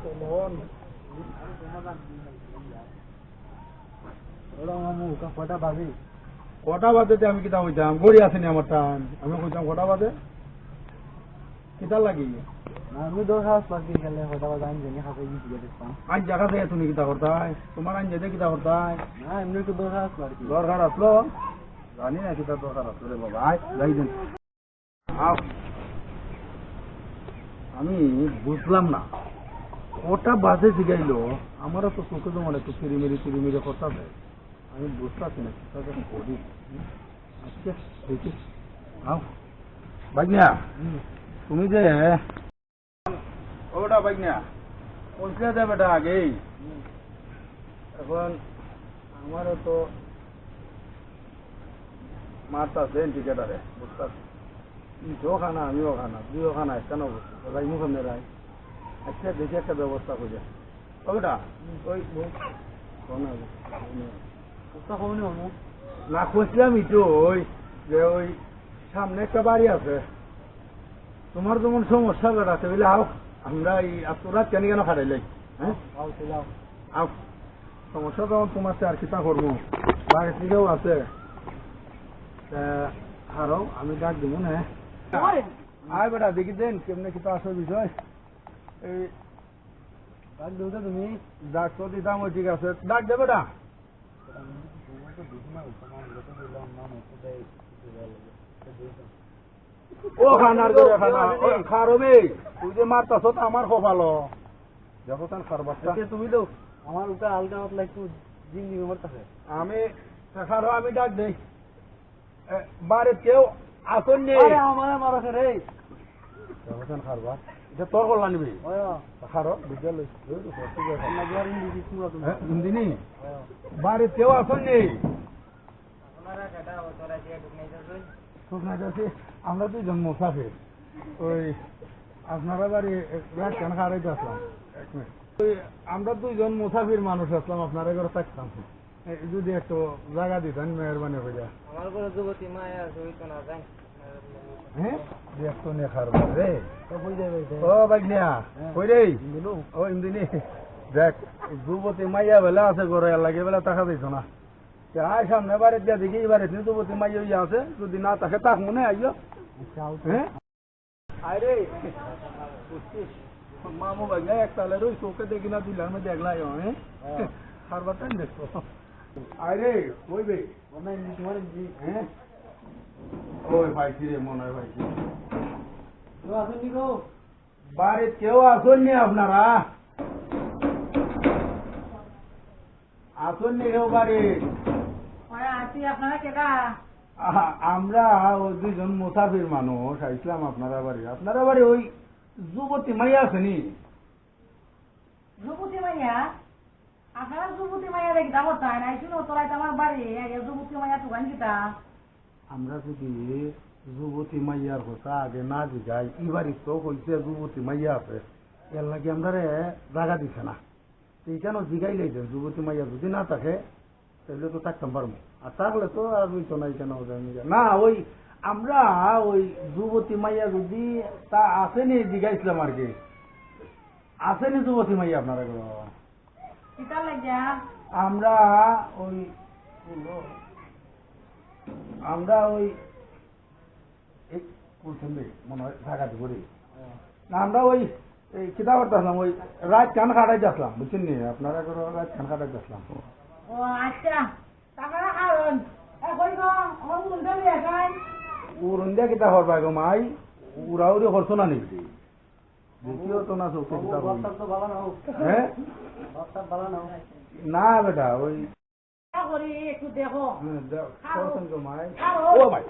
কোন কটা বাজে আমি কিতা কইতাম গড়ি আসেনি আমার টান আমি কইতাম কটা বাজে কিতা লাগি আমি হাজার পাখি গেলে কটা বাজে আমি জেনে খাতে দিয়ে দেখতাম আজ জায়গা থেকে তুমি কিতা করতাই তোমার আইন যেতে কিতা করতাই না এমনি দশ হাজার পাখি দরকার আসলো জানি না কিতা দরকার আসলো রে বাবা আয় যাই দিন। আমি বুঝলাম না ওটা বাজে জিগাইলো আমারও তো চোখে তো মনে একটু চিরিমিরি চিরিমিরি করতে আমি বুঝতে পারছি না যেন করি? আচ্ছা দেখি। বাগনিয়া তুমি যে ওটা বাগনিয়া পৌঁছলে যাবে বেটা আগেই। এখন আমারও তো মারতা দেন টিকেটারে বুঝতে ইও খানা আমিও খানা দুইও খানা কেন রাই মুখ আমি রাই আচ্ছা দেখি একটা ব্যবস্থা করে ও বেটা ওই না, খুঁজলাম তো ওই যে ওই সামনে একটা বাড়ি আছে। তোমার যেমন সমস্যা বেড়াতে বলে আও আমরা এই তোরা কেন কেন খাটাইলাই হ্যাঁ? আও সমস্যা যখন তোমার আর কিতা করব। বাড়ি থেকেও আছে। হারো আমি ডাক দিব না আয় বেটা দেখি দেন কেমনে কিতা আসল বিষয়। এই ডাক তুমি। ডাক তো দিতাম ঠিক আছে। ডাক দে বেটা ও খানার করে খানা। ও খারবে তুই যে মারতাছ তো আমার কপালো। দেখো তুমি তো আমার ওটা আলগা মতলা একটু আমি খারো আমি ডাক দেই। বাড়ির কেউ আসন নেই আমার মারা রে। তান খারবা এটা তোর করলা নিবি খারো বিদ্যালয় না গয়ারিন দিছি পুরো তুমি হিন্দিনি বাড়ির কেউ আসন নেই শুকনা যাচ্ছে আমরা দুজন ওই আপনারা বাড়ি রাত কেন খারাইতে আসলাম এক মিনিট। ওই আমরা দুইজন মুসাফির মানুষ আসলাম আপনারা ঘরে থাকতাম এই যদি একটু জায়গা দিতেন মেহরবানি হয়ে যায় আমার ঘরে যুবতী মায়া আছে ওই তো না হ্যাঁ? দেখ যুবতী মাইয়া বেলা আছে ঘরে লাগে বেলা টাকা দিছ না। তে সামনে বাড়িতে যা দেখি এবারে যুবতী মাইয়া ইয়া আছে যদি না থাকে তাক মনে হ্যাঁ? আরে বুঝছিস মামু বাগনা এক তালে রই দেখি না দিলাম দেখলাই হ্যাঁ? টাইম আরে ওই বে জি হ্যাঁ? ওই রে মনে হয় তো নি বাড়িতে কেউ আসেননি আপনারা? আসেননি কেউ বাড়ি আমরা ওই দুজন মুসাফির মানুষ আইসলাম আপনারা বাড়ি। আপনারা বাড়ি ওই যুবতী মাইয়া আসেনি যুবতী মাইয়া? আপনারা যুবতী মাইয়া দেখি দাম তাই নাই শুনো তোরাই তো আমার বাড়ি। যুবতী মাইয়া তুগান কিতা আমরা যদি যুবতী মাইয়ার কথা আগে না জিগাই এবারই তো হইছে যুবতী মাইয়া আছে। এর লাগে আমরা রে জায়গা দিছে না। তো এইখানে জিগাই লাইছেন যুবতী মাইয়া যদি না থাকে তাহলে তো থাকতাম পারব। আর থাকলে তো আর হইতো না এখানে না। ওই আমরা ওই যুবতী মাইয়া যদি তা আসেনি জিগাইছিলাম আর কি। আসেনি যুবতী মাইয়া আপনারা আমরা ওই আমরা ওই মনে হয় ঢাকাতে করি না আমরা ওই এই কিতা করতে আসলাম ওই রাত কান কাটাইতে আসলাম বুঝছেন নি? আপনারা করে রাত কান কাটাইতে আসলাম। ও আচ্ছা। তারপরে কারণ? এখন গো মাই? করছ না নাকি? দেখিও তো না চোখে কিতা হ্যাঁ? না বেটা ওই করি একটু দেখো। হ্যাঁ। ও ভাই